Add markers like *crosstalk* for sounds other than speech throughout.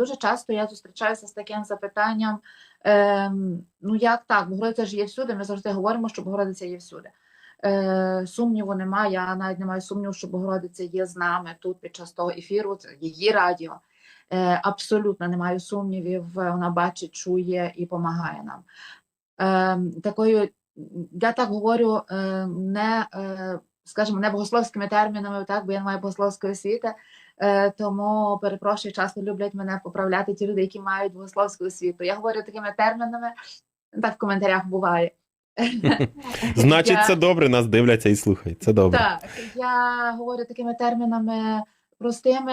дуже часто я зустрічаюся з таким запитанням: ем, ну як так, Богородиця ж є всюди. Ми завжди говоримо, що Богородиця є всюди. Е, сумніву немає, я навіть не маю сумніву, що Богородиця є з нами тут під час того ефіру, це її радіо. Е, абсолютно не маю сумнівів, вона бачить, чує і допомагає нам. Е, такою, я так говорю, е, не, е, скажімо, не богословськими термінами, так, бо я не маю богословської освіти, е, тому перепрошую, часто люблять мене поправляти ті люди, які мають богословську освіту. Я говорю такими термінами, так в коментарях буває. *laughs* Значить, Я- це добре, нас дивляться і слухають. Це добре. Так, я говорю такими термінами простими,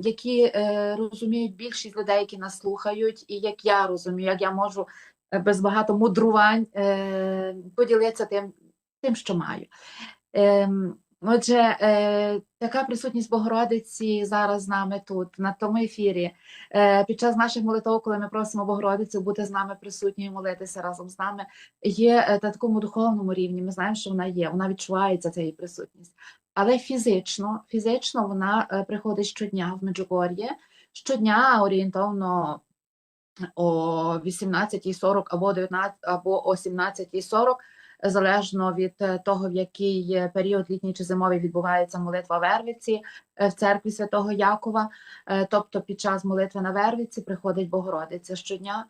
які е, розуміють більшість людей, які нас слухають, і як я розумію, як я можу е, без багато мудрувань е, поділитися тим, тим, що маю. Ем, Отже, е, така присутність Богородиці зараз з нами тут, на тому ефірі. Е, під час наших молитв, коли ми просимо Богородицю бути з нами присутньою, молитися разом з нами, є е, на такому духовному рівні. Ми знаємо, що вона є, вона відчувається ця присутність. Але фізично, фізично вона е, приходить щодня в Меджугор'є, щодня орієнтовно о 18.40 або 19, або о 17.40, залежно від е, того, в який е, період літній чи зимовий відбувається молитва Вервиці е, в церкві Святого Якова. Тобто під час молитви на Вервиці приходить Богородиця щодня.